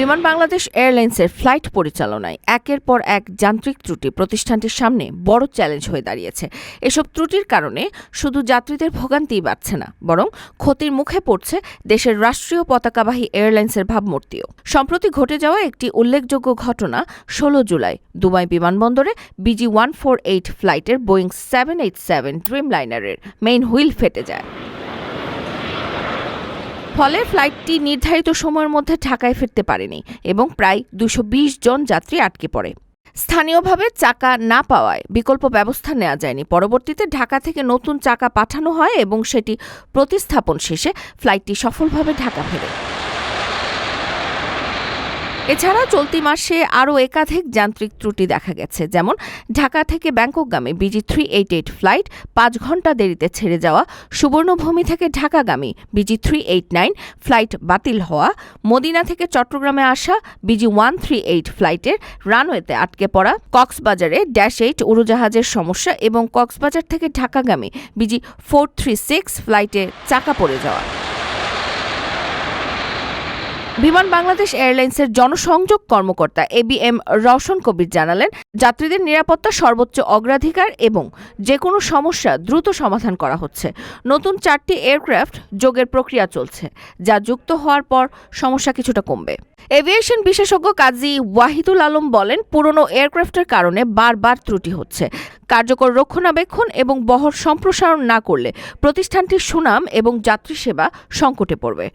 বিমান বাংলাদেশ এয়ারলাইন্সের ফ্লাইট পরিচালনায় একের পর এক যান্ত্রিক ত্রুটি প্রতিষ্ঠানটির সামনে বড় চ্যালেঞ্জ হয়ে দাঁড়িয়েছে। এসব ত্রুটির কারণে শুধু যাত্রীদের ভোগান্তিই বাড়ছে না, বরং ক্ষতির মুখে পড়ছে দেশের রাষ্ট্রীয় পতাকাবাহী এয়ারলাইন্সের ভাবমূর্তিও। সম্প্রতি ঘটে যাওয়া একটি উল্লেখযোগ্য ঘটনা, ষোলো জুলাই, দুবাই বিমানবন্দরে বিজি ওয়ান ফোর এইট ফ্লাইটের বোয়িং সেভেন এইট সেভেন ড্রিম লাইনারের মেইন হুইল ফেটে যায়। ফলে ফ্লাইটটি নির্ধারিত সময়ের মধ্যে ঢাকায় ফিরতে পারেনি এবং প্রায় দুশো জন যাত্রী আটকে পড়ে। স্থানীয়ভাবে চাকা না পাওয়ায় বিকল্প ব্যবস্থা নেওয়া যায়নি। পরবর্তীতে ঢাকা থেকে নতুন চাকা পাঠানো হয় এবং সেটি প্রতিস্থাপন শেষে ফ্লাইটটি সফলভাবে ঢাকা ফেরে। এছাড়া চলতি মাসে আরও একাধিক যান্ত্রিক ত্রুটি দেখা গেছে, যেমন ঢাকা থেকে ব্যাংককগামী BG three eight eight flight পাঁচ ঘণ্টা দেরিতে ছেড়ে যাওয়া, সুবর্ণভূমি থেকে ঢাকাগামী BG three eight nine flight বাতিল হওয়া, মদিনা থেকে চট্টগ্রামে আসা বিজি ওয়ান থ্রি এইট ফ্লাইটের রানওয়েতে আটকে পড়া, কক্সবাজারে ড্যাশ এইট উড়োজাহাজের সমস্যা এবং কক্সবাজার থেকে ঢাকাগামী বিজি ফোর থ্রি সিক্স ফ্লাইটে চাকা পড়ে যাওয়া। বিমান বাংলাদেশ এয়ারলাইন্সের জনসংযোগ কর্মকর্তা A B M Roushan Kabir জানালেন, যাত্রীদের নিরাপত্তা সর্বোচ্চ অগ্রাধিকার এবং যে কোনো সমস্যা দ্রুত সমাধান করা হচ্ছে। নতুন চারটি এয়ারক্রাফট যোগের প্রক্রিয়া চলছে, যা যুক্ত হওয়ার পর সমস্যা কিছুটা কমবে। এভিয়েশন বিশেষজ্ঞ কাজী ওয়াহিদুল আলম বলেন, পুরনো এয়ারক্রাফটের কারণে বারবার ত্রুটি হচ্ছে। কার্যকর রক্ষণাবেক্ষণ এবং বহর সম্প্রসারণ না করলে প্রতিষ্ঠানটির সুনাম এবং যাত্রী সেবা সংকটে পড়বে।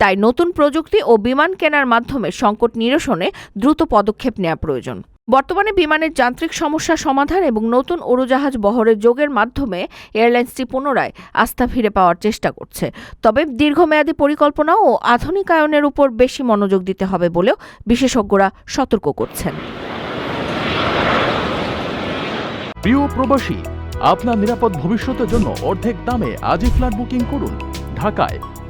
তাই নতুন প্রযুক্তি ও বিমান কেনার মাধ্যমে সংকট নিরসনে দ্রুত পদক্ষেপ নেওয়া প্রয়োজন। বর্তমানে বিমানের যান্ত্রিক সমস্যা সমাধান এবং নতুন উড়োজাহাজ বহরের যোগের মাধ্যমে এয়ারলাইন্সটি পুনরায় আস্থা ফিরে পাওয়ার চেষ্টা করছে। তবে দীর্ঘমেয়াদী পরিকল্পনা ও আধুনিকায়নের উপর বেশি মনোযোগ দিতে হবে বলেও বিশেষজ্ঞরা সতর্ক করছেন। প্রিয় প্রবাসী, আপনার নিরাপদ ভবিষ্যতের জন্য অর্ধেক দামে আজই ফ্ল্যাট বুকিং করুন। ঢাকায়